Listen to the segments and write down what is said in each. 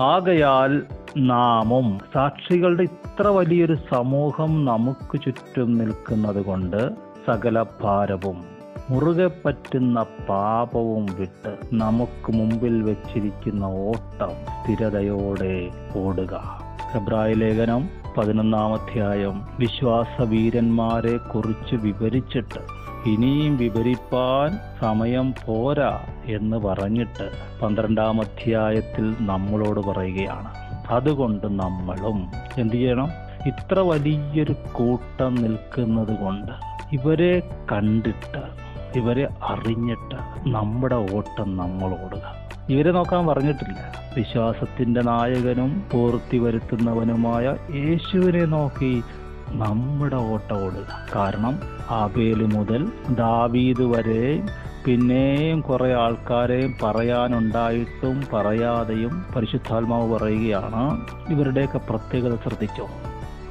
ആകയാൽ നാമും സാക്ഷികളുടെ ഇത്ര വലിയൊരു സമൂഹം നമുക്ക് ചുറ്റും നിൽക്കുന്നത് കൊണ്ട് സകല ഭാരവും മുറുകെ പറ്റുന്ന പാപവും വിട്ട് നമുക്ക് മുമ്പിൽ വെച്ചിരിക്കുന്ന ഓട്ടം സ്ഥിരതയോടെ ഓടുക. ഹെബ്രായ ലേഖനം പതിനൊന്നാം അധ്യായം വിശ്വാസ വീരന്മാരെ കുറിച്ച് വിവരിച്ചിട്ട് ഇനിയും വിവരിപ്പാൻ സമയം പോരാ എന്ന് പറഞ്ഞിട്ട് പന്ത്രണ്ടാം അധ്യായത്തിൽ നമ്മളോട് പറയുകയാണ്. അതുകൊണ്ട് നമ്മളും എന്തു ചെയ്യണം? ഇത്ര വലിയൊരു കൂട്ടം നിൽക്കുന്നത് കൊണ്ട് ഇവരെ കണ്ടിട്ട് ഇവരെ അറിഞ്ഞിട്ട് നമ്മുടെ ഓട്ടം നമ്മൾ ഓടുക ഇവരെ നോക്കാൻ പറഞ്ഞിട്ടില്ല. വിശ്വാസത്തിന്റെ നായകനും പൂർത്തി വരുത്തുന്നവനുമായ യേശുവിനെ നോക്കി നമ്മുടെ ഓട്ടം ഓടുക. കാരണം ആബേൽ മുതൽ ദാവീദ് വരെ പിന്നെയും കുറെ ആൾക്കാരെയും പറയാനുണ്ടായിട്ടും പറയാതെയും പരിശുദ്ധാത്മാവ് പറയുകയാണ്. ഇവരുടെയൊക്കെ പ്രത്യേകത ശ്രദ്ധിച്ചോ?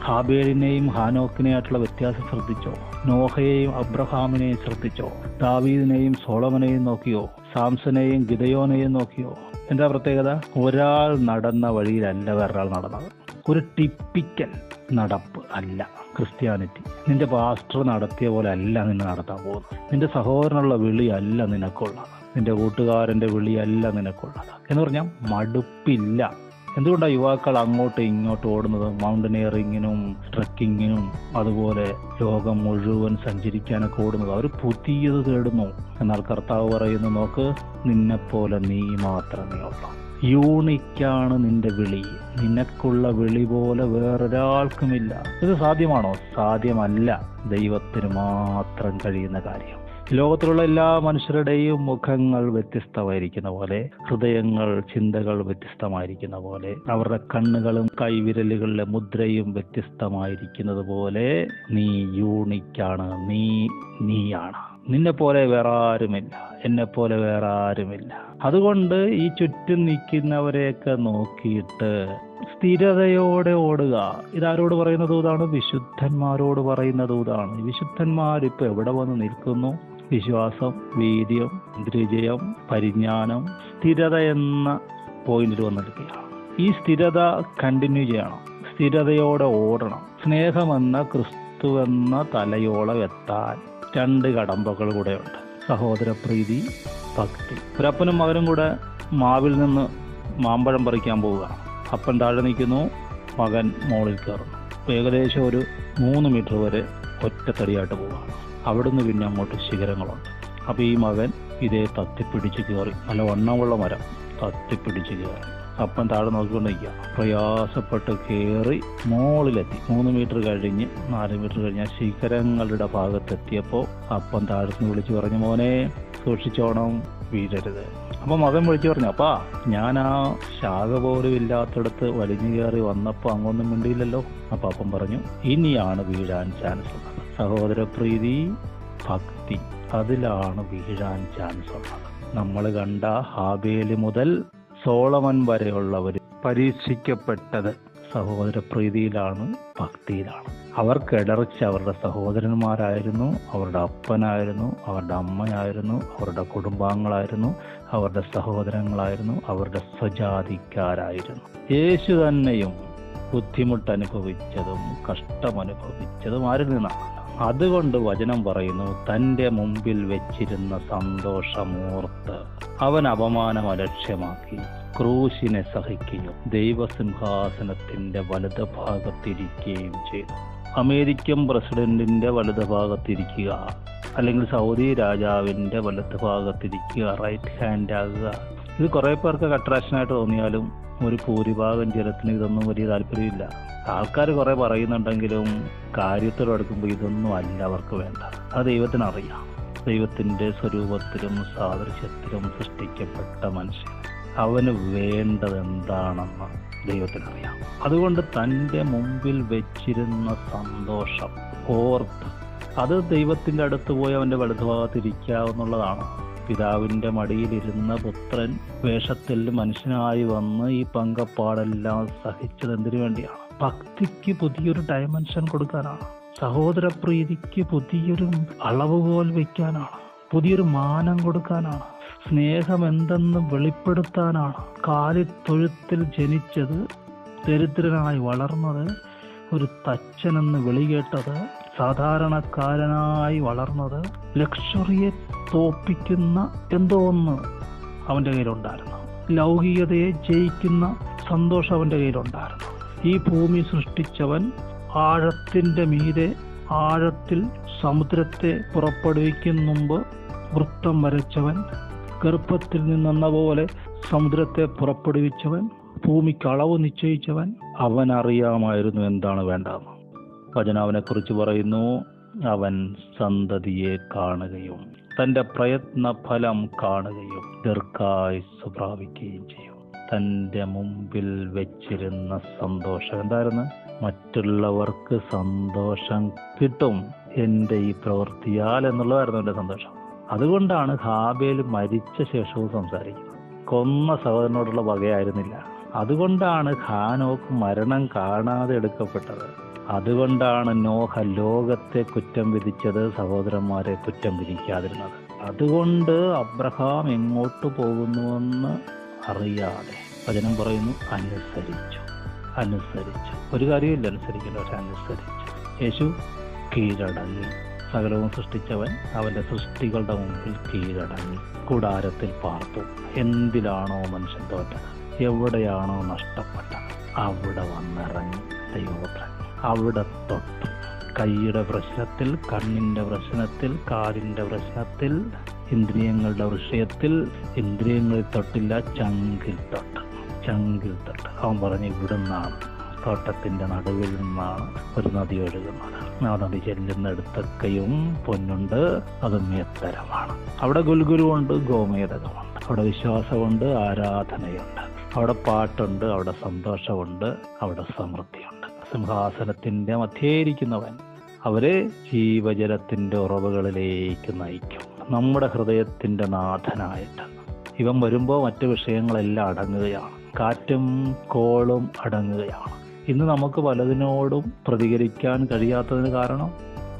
ഹാബേലിനെയും ഹാനോക്കിനെയായിട്ടുള്ള വ്യത്യാസം ശ്രദ്ധിച്ചോ? നോഹയെയും അബ്രഹാമിനെയും ശ്രദ്ധിച്ചോ? ദാവീദിനെയും സോളമനെയും നോക്കിയോ? സാംസനെയും ഗിതയോനെയും നോക്കിയോ? എന്താ പ്രത്യേകത? ഒരാൾ നടന്ന വഴിയിലല്ല വേറൊരാൾ നടന്നത്. ഒരു ടിപ്പിക്കൽ നടപ്പ് അല്ല ക്രിസ്ത്യാനിറ്റി. നിന്റെ പാസ്റ്റർ നടത്തിയ പോലെ അല്ല നിന്നെ നടത്താൻ പോകുന്നത്. നിന്റെ സഹോദരനുള്ള വിളിയല്ല നിനക്കുള്ളത്. നിന്റെ കൂട്ടുകാരന്റെ വിളിയല്ല നിനക്കുള്ളത്. എന്ന് പറഞ്ഞാൽ മടുപ്പില്ല. എന്തുകൊണ്ടാണ് യുവാക്കൾ അങ്ങോട്ടും ഇങ്ങോട്ടും ഓടുന്നത്? മൗണ്ടനിയറിങ്ങിനും ട്രക്കിങ്ങിനും അതുപോലെ ലോകം മുഴുവൻ സഞ്ചരിക്കാനൊക്കെ ഓടുന്നത്. അവർ പുതിയത് തേടുന്നു. എന്നാൽ കർത്താവ് പറയുന്നു നോക്ക് നിന്നെപ്പോലെ നീ മാത്രമേ ഉള്ളൂ. യൂണിക്കാണ് നിന്റെ വിളി. നിനക്കുള്ള വിളി പോലെ വേറൊരാൾക്കുമില്ല. ഇത് സാധ്യമാണോ? സാധ്യമല്ല. ദൈവത്തിന് മാത്രം കഴിയുന്ന കാര്യം. ലോകത്തിലുള്ള എല്ലാ മനുഷ്യരുടെയും മുഖങ്ങൾ വ്യത്യസ്തമായിരിക്കുന്ന പോലെ ഹൃദയങ്ങൾ ചിന്തകൾ വ്യത്യസ്തമായിരിക്കുന്ന പോലെ അവരുടെ കണ്ണുകളും കൈവിരലുകളിലെ മുദ്രയും വ്യത്യസ്തമായിരിക്കുന്നത് പോലെ നീ യൂണിക്കാണ്. നീ നീയാണ്. നിന്നെ പോലെ വേറെ ആരുമില്ല എന്നെ പോലെ വേറെ ആരുമില്ല അതുകൊണ്ട് ഈ ചുറ്റും നിൽക്കുന്നവരെയൊക്കെ നോക്കിയിട്ട് സ്ഥിരതയോടെ ഓടുക. ഇതാരോട് പറയുന്ന ദൂതാണ് വിശുദ്ധന്മാരോട് പറയുന്ന ദൂതാണ് വിശുദ്ധന്മാരിപ്പോൾ എവിടെ വന്ന് നിൽക്കുന്നു? വിശ്വാസം വീര്യം ദ്രിജയം പരിജ്ഞാനം സ്ഥിരത എന്ന പോയിന്റിൽ വന്നിരിക്കുകയാണ്. ഈ സ്ഥിരത കണ്ടിന്യൂ ചെയ്യണം. സ്ഥിരതയോടെ ഓടണം. സ്നേഹമെന്ന ക്രിസ്തുവെന്ന തലയോളം എത്താൻ. രണ്ട് കടമ്പകൾ കൂടെയുണ്ട്. സഹോദരപ്രീതി ഭക്തി. ഒരപ്പനും മകനും കൂടെ മാവിൽ നിന്ന് മാമ്പഴം പറിക്കാൻ പോവുകയാണ് അപ്പൻ താഴെ നിൽക്കുന്നു മകൻ മോളിൽ കയറുന്നു. ഏകദേശം ഒരു മൂന്ന് മീറ്റർ വരെ ഒറ്റത്തടിയായിട്ട് പോവുകയാണ് അവിടുന്ന് പിന്നെ അങ്ങോട്ട് ശിഖരങ്ങളുണ്ട്. അപ്പോൾ ഈ മകൻ ഇതേ തത്തിപ്പിടിച്ച് കയറി. നല്ല വണ്ണമുള്ള മരം. തത്തിപ്പിടിച്ച് കയറി. അപ്പൻ താഴെ നോക്കിക്കൊണ്ടിരിക്കുക. പ്രയാസപ്പെട്ട് കയറി മുകളിലെത്തി മൂന്ന് മീറ്റർ കഴിഞ്ഞ് നാല് മീറ്റർ കഴിഞ്ഞ ശിഖരങ്ങളുടെ ഭാഗത്തെത്തിയപ്പോൾ അപ്പൻ നിന്ന് വിളിച്ചു പറഞ്ഞു മോനെ സൂക്ഷിച്ചോണം വീഴരുത്. അപ്പം മകൻ വിളിച്ചു പറഞ്ഞു അപ്പാ ഞാൻ ആ ശാഖ പോലും ഇല്ലാത്തടത്ത് വലിഞ്ഞു കയറി വന്നപ്പോൾ അങ്ങൊന്നും മിണ്ടിയില്ലല്ലോ. അപ്പം അപ്പം പറഞ്ഞു ഇനിയാണ് വീഴാൻ ചാൻസ് ഉള്ളത്. സഹോദരപ്രീതി ഭക്തി അതിലാണ് വീഴാൻ ചാൻസ് ഉള്ളത്. നമ്മൾ കണ്ട ഹാബേലി മുതൽ സോളമൻ വരെയുള്ളവർ പരീക്ഷിക്കപ്പെട്ടത് സഹോദര പ്രീതിയിലാണ് ഭക്തിയിലാണ്. അവർ ഇടർച്ച അവരുടെ സഹോദരന്മാരായിരുന്നു അവരുടെ അപ്പനായിരുന്നു അവരുടെ അമ്മയായിരുന്നു അവരുടെ കുടുംബാംഗങ്ങളായിരുന്നു അവരുടെ സഹോദരങ്ങളായിരുന്നു അവരുടെ സ്വജാതിക്കാരായിരുന്നു. യേശു തന്നെയും ബുദ്ധിമുട്ട് അനുഭവിച്ചതും കഷ്ടമനുഭവിച്ചതും ആരിൽ നിന്നാണ്. അതുകൊണ്ട് വചനം പറയുന്നു തന്റെ മുമ്പിൽ വെച്ചിരുന്ന സന്തോഷമൂർത്ത് അവൻ അപമാനം അലക്ഷ്യമാക്കി ക്രൂശിനെ സഹിക്കുകയും ദൈവസിംഹാസനത്തിന്റെ വലത് ഭാഗത്തിരിക്കുകയും ചെയ്തു. അമേരിക്കൻ പ്രസിഡന്റിന്റെ വലത് ഭാഗത്തിരിക്കുക അല്ലെങ്കിൽ സൗദി രാജാവിന്റെ വലത് ഭാഗത്തിരിക്കുക റൈറ്റ് ഹാൻഡ് ആകുക. ഇത് കുറെ പേർക്ക് അട്രാക്ഷനായിട്ട് തോന്നിയാലും ഒരു ഭൂരിഭാഗം ജനത്തിന് ഇതൊന്നും വലിയ താല്പര്യമില്ല. ആൾക്കാർ കുറെ പറയുന്നുണ്ടെങ്കിലും കാര്യത്തിലെടുക്കുമ്പോൾ ഇതൊന്നും അല്ല അവർക്ക് വേണ്ട. അത് ദൈവത്തിനറിയാം ദൈവത്തിന്റെ സ്വരൂപത്തിലും സാദൃശ്യത്തിലും സൃഷ്ടിക്കപ്പെട്ട മനുഷ്യൻ. അവന് വേണ്ടത് എന്താണെന്ന് ദൈവത്തിനറിയാം. അതുകൊണ്ട് തന്റെ മുമ്പിൽ വെച്ചിരുന്ന സന്തോഷം ഓർത്ത് അത് ദൈവത്തിന്റെ അടുത്ത് പോയി അവന്റെ വലതുഭാഗത്തിരിക്കാവുന്നുള്ളതാണ് പിതാവിന്റെ മടിയിലിരുന്ന പുത്രൻ വേഷത്തിൽ മനുഷ്യനായി വന്ന് ഈ പങ്കപ്പാടെല്ലാം സഹിച്ചത് എന്തിനു വേണ്ടിയാണ്? ഭക്തിക്ക് പുതിയൊരു ഡയമെൻഷൻ കൊടുക്കാനാണ്. സഹോദരപ്രീതിക്ക് പുതിയൊരു അളവുകോൽ വയ്ക്കാനാണ് പുതിയൊരു മാനം കൊടുക്കാനാണ്. സ്നേഹം എന്തെന്ന് വെളിപ്പെടുത്താനാണ് കാലിത്തൊഴുത്തിൽ ജനിച്ചത് ദരിദ്രനായി വളർന്നത് ഒരു തച്ചനെന്ന് വിളികേട്ടത് സാധാരണക്കാരനായി വളർന്നത് ലക്ഷറിയെ തോപ്പിക്കുന്ന എന്തോ ഒന്ന് അവന്റെ കയ്യിലുണ്ടായിരുന്നു. ലൗകികതയെ ജയിക്കുന്ന സന്തോഷം അവന്റെ കയ്യിലുണ്ടായിരുന്നു. ഈ ഭൂമി സൃഷ്ടിച്ചവൻ ആഴത്തിന്റെ മീതെ ആഴത്തിൽ സമുദ്രത്തെ പുറപ്പെടുവിക്കും മുമ്പ് വൃത്തം വരച്ചവൻ ഗർഭത്തിൽ നിന്നെന്ന പോലെ സമുദ്രത്തെ പുറപ്പെടുവിച്ചവൻ ഭൂമിക്ക് അളവ് നിശ്ചയിച്ചവൻ അവൻ അറിയാമായിരുന്നു എന്താണ് വേണ്ടതെന്ന്. വചന അവനെ കുറിച്ച് പറയുന്നു അവൻ സന്തതിയെ കാണുകയും തന്റെ പ്രയത്ന ഫലം കാണുകയും ദീർഘായുസ് പ്രാപിക്കുകയും ചെയ്യും. തന്റെ മുമ്പിൽ വെച്ചിരുന്ന സന്തോഷം എന്തായിരുന്നു? മറ്റുള്ളവർക്ക് സന്തോഷം കിട്ടും. എന്റെ ഈ പ്രവൃത്തിയാൽ എന്നുള്ളതായിരുന്നു എന്റെ സന്തോഷം. അതുകൊണ്ടാണ് ഹാബേൽ മരിച്ച ശേഷവും സംസാരിക്കുന്നത്. കൊന്ന സഹോദരനോടുള്ള വകയായിരുന്നില്ല. അതുകൊണ്ടാണ് ഖാനോക്ക് മരണം കാണാതെ എടുക്കപ്പെട്ടത്. അതുകൊണ്ടാണ് നോഹ ലോകത്തെ കുറ്റം വിധിച്ചത് സഹോദരന്മാരെ കുറ്റം വിധിക്കാതിരുന്നത്. അതുകൊണ്ട് അബ്രഹാം എങ്ങോട്ട് പോകുന്നുവെന്ന് അറിയാതെ വചനം പറയുന്നു അനുസരിച്ചു അനുസരിച്ചു. ഒരു കാര്യമില്ല അനുസരിക്കില്ല പക്ഷെ അനുസരിച്ചു. യേശു കീഴടങ്ങി. സകലവും സൃഷ്ടിച്ചവൻ അവന്റെ സൃഷ്ടികളുടെ മുമ്പിൽ കീഴടങ്ങി. കൂടാരത്തിൽ പാർത്തു. എന്തിലാണോ മനുഷ്യൻ തോറ്റത്? എവിടെയാണോ നഷ്ടപ്പെട്ടത്? അവിടെ വന്നിറങ്ങി ദൈവപുത്രൻ അവിടെ തൊട്ടു കൈയുടെ പ്രശ്നത്തിൽ കണ്ണിന്റെ പ്രശ്നത്തിൽ കാലിന്റെ പ്രശ്നത്തിൽ ഇന്ദ്രിയങ്ങളുടെ വിഷയത്തിൽ ഇന്ദ്രിയങ്ങളിൽ തൊട്ടില്ല ചങ്കിൽ തൊട്ട്. ചങ്കിൽ തൊട്ട്. അവൻ പറഞ്ഞു ഇവിടുന്നാണ്. തോട്ടത്തിന്റെ നടുവിൽ നിന്നാണ് ഒരു നദി ഒഴുകുന്നത്. ആ നദി ചെല്ലുന്നിടത്തൊക്കെയും പൊന്നുണ്ട്. അത് മേത്തരമാണ് അവിടെ ഗുൽഗുരുവുണ്ട് ഗോമേതകമുണ്ട്. അവിടെ വിശ്വാസമുണ്ട് ആരാധനയുണ്ട്. അവിടെ പാട്ടുണ്ട് അവിടെ സന്തോഷമുണ്ട് അവിടെ സമൃദ്ധിയുണ്ട്. സിംഹാസനത്തിന്റെ മധ്യേയിരിക്കുന്നവൻ അവരെ ജീവജലത്തിന്റെ ഉറവുകളിലേക്ക് നയിക്കും. നമ്മുടെ ഹൃദയത്തിന്റെ നാഥനായിട്ട് ഇവൻ വരുമ്പോൾ മറ്റു വിഷയങ്ങളെല്ലാം അടങ്ങുകയാണ്. കാറ്റും കോളും അടങ്ങുകയാണ്. ഇന്ന് നമുക്ക് പലതിനോടും പ്രതികരിക്കാൻ കഴിയാത്തതിന് കാരണം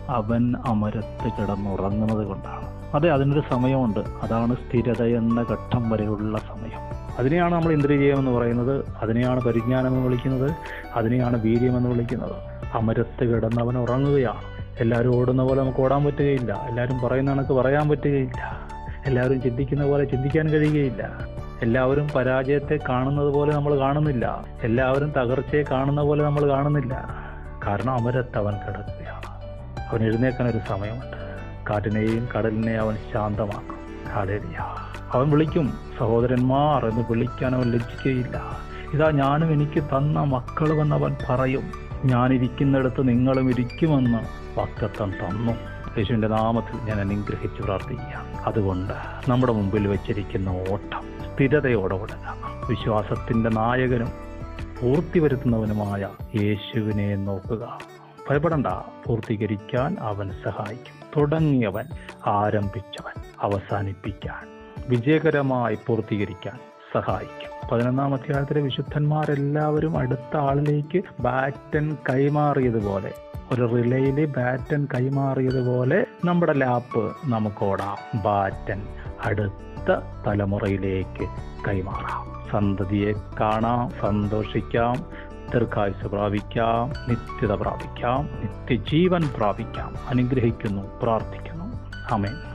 അവൻ അമരത്ത് കിടന്നുറങ്ങുന്നത് കൊണ്ടാണ്. അതെ അതിനൊരു സമയമുണ്ട്. അതാണ് സ്ഥിരത എന്ന ഘട്ടം വരെയുള്ള സമയം. അതിനെയാണ് നമ്മൾ ഇന്ദ്രിയം പറയുന്നത്? അതിനെയാണ് പരിജ്ഞാനം എന്ന് വിളിക്കുന്നത്. അതിനെയാണ് വീര്യം എന്ന് വിളിക്കുന്നത്. അമരത്ത് കിടന്നവൻ ഉറങ്ങുകയാണ്. എല്ലാവരും ഓടുന്ന പോലെ നമുക്ക് ഓടാൻ പറ്റുകയില്ല. എല്ലാവരും പറയുന്ന കണക്ക് പറയാൻ പറ്റുകയില്ല. എല്ലാവരും ചിന്തിക്കുന്ന പോലെ ചിന്തിക്കാൻ കഴിയുകയില്ല. എല്ലാവരും പരാജയത്തെ കാണുന്നത് പോലെ നമ്മൾ കാണുന്നില്ല. എല്ലാവരും തകർച്ചയെ കാണുന്ന പോലെ നമ്മൾ കാണുന്നില്ല. കാരണം അമരത്ത് അവൻ കിടക്കുകയാണ്. അവൻ എഴുന്നേക്കാൻ ഒരു സമയമുണ്ട്. കാറ്റിനെയും കടലിനെയും അവൻ ശാന്തമാക്കും. ഹാലേലിയ അവൻ വിളിക്കും സഹോദരന്മാർ എന്ന് വിളിക്കാൻ അവൻ ലജ്ജിക്കുകയില്ല. ഇതാ ഞാനും എനിക്ക് തന്ന മക്കളുമെന്ന് അവൻ പറയും ഞാനിരിക്കുന്നിടത്ത് നിങ്ങളും ഇരിക്കുമെന്ന് വാക്തത്വം തന്നു. യേശുവിന്റെ നാമത്തിൽ ഞാൻ അനുഗ്രഹിച്ച് പ്രാർത്ഥിക്കുക. അതുകൊണ്ട് നമ്മുടെ മുമ്പിൽ വെച്ചിരിക്കുന്ന ഓട്ടം സ്ഥിരതയോടെ ഓടുക. വിശ്വാസത്തിന്റെ നായകനും പൂർത്തി വരുത്തുന്നവനുമായ യേശുവിനെ നോക്കുക. ഭയപ്പെടണ്ട പൂർത്തീകരിക്കാൻ അവൻ സഹായിക്കും. തുടങ്ങിയവൻ ആരംഭിച്ചവൻ അവസാനിപ്പിക്കാൻ വിജയകരമായി പൂർത്തീകരിക്കാൻ സഹായിക്കും. പതിനൊന്നാം അധ്യായത്തിലെ വിശുദ്ധന്മാരെല്ലാവരും അടുത്ത ആളിലേക്ക് ബാറ്റൻ കൈമാറിയതുപോലെ ഒരു റിലേയിൽ ബാറ്റൻ കൈമാറിയതുപോലെ നമ്മുടെ ലാപ്പ് നമുക്ക് ഓടാം. ബാറ്റൻ അടുത്ത തലമുറയിലേക്ക് കൈമാറാം. സന്തതിയെ കാണാം സന്തോഷിക്കാം ദീർഘായുസ് പ്രാപിക്കാം നിത്യത പ്രാപിക്കാം നിത്യജീവൻ പ്രാപിക്കാം. അനുഗ്രഹിക്കുന്നു പ്രാർത്ഥിക്കുന്നു. ആമേൻ.